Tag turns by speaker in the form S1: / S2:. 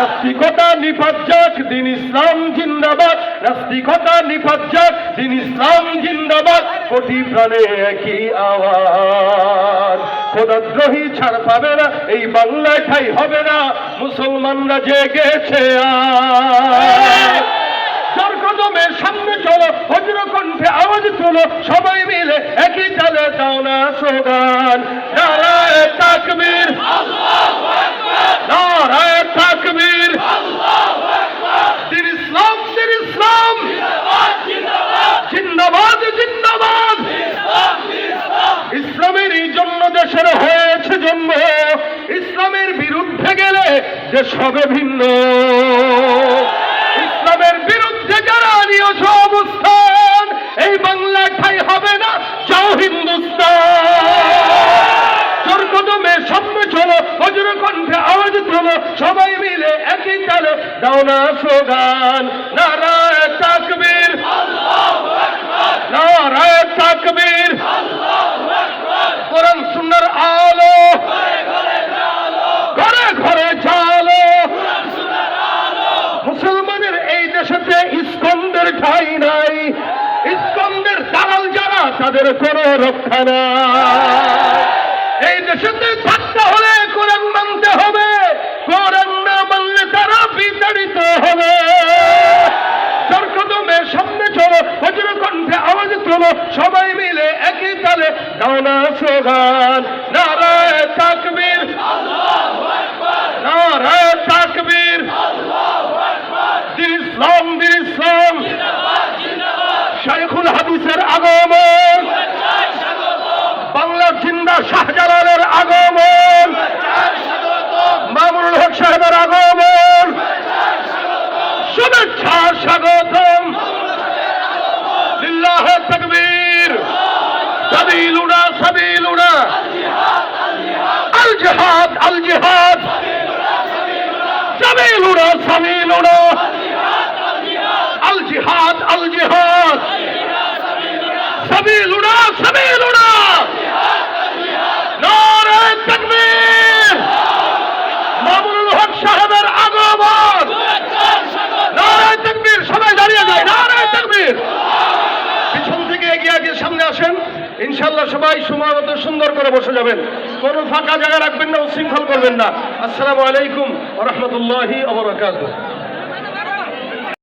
S1: নাস্তিকতা নিপাত যাক দিন ইসলাম জিন্দাবাদ। নাস্তিকতা নিপাত যাক দিন ইসলাম জিন্দাবাদ। কোটি প্রাণে একই আওয়াজ। খোদাদ্রোহী ছাড় পাবে না, এই বাংলায় ঠাই হবে না। মুসলমানরা জেগেছে কদমে সামনে চলো বজ্র কণ্ঠে আওয়াজ তোলো, সবাই মিলে একই তালে দাও না স্লোগান নারায় তাকবীর নারায় তাকবীর দিন ইসলাম দিন ইসলাম জিন্দাবাদ জিন্দাবাদ ইসলামের এই জন্য দেশের হয়েছে জন্ম ইসলামের বিরুদ্ধে গেলে দেশ হবে ভিন্ন। ইসলামের বিরুদ্ধে যারা নিয়েছ অবস্থান, এই বাংলা ঠাই হবে না, যাও হিন্দুস্তান। জোর কদমে সামনে চলো বজ্র কণ্ঠে আওয়াজ তোলো, সবাই মিলে একই তালে। দাও না স্লোগান, নারায় তাকবীর। নারায় তাকবীর কোরআন সুন্নার আলো ঘরে ঘরে চালো মুসলমানের এই দেশেতে ইস্কন্দের ঠাই নাই। ইস্কন্দের দালাল যারা, তাদের কোনো রক্ষা নাই। এই দেশেতে থাকতে হলে কোরআন মানতে হবে। কোরআন না মানলে তারা বিতাড়িত হবে। সামনে চলো বজ্র কণ্ঠে আওয়াজ তোলো, সবাই মিলে একই তালে দাও না স্লোগান নারায় তাকবীর নারায় তাকবীর দিন ইসলাম দিন ইসলাম শাইখুল হাদিসের আগমন। বাংলার জিন্দা শাহজালালের আগমন। মামুনুল হক সাহেবের আগমন। শুভেচ্ছা, স্বাগতম। লিল্লাহ তাকবীর। সাবিলুনা সাবিলুনা। আল আল জিহাদ আল জিহাদ সাবিলুনা সাবিলুনা নারে তাকবীর। মামুনুল হক সাহেবের আগমন। নারায় তাকবীর, সবাই দাঁড়িয়ে যায় নারায় তাকবীর। পিছন থেকে এগিয়ে এগিয়ে সামনে আসেন। ইনশাল্লাহ সবাই সময় মতো সুন্দর করে বসে যাবেন। কোনো ফাঁকা জায়গা রাখবেন না উশৃঙ্খল করবেন না। আসসালামু আলাইকুম রহমতুল্লাহি অবরাকাতুহ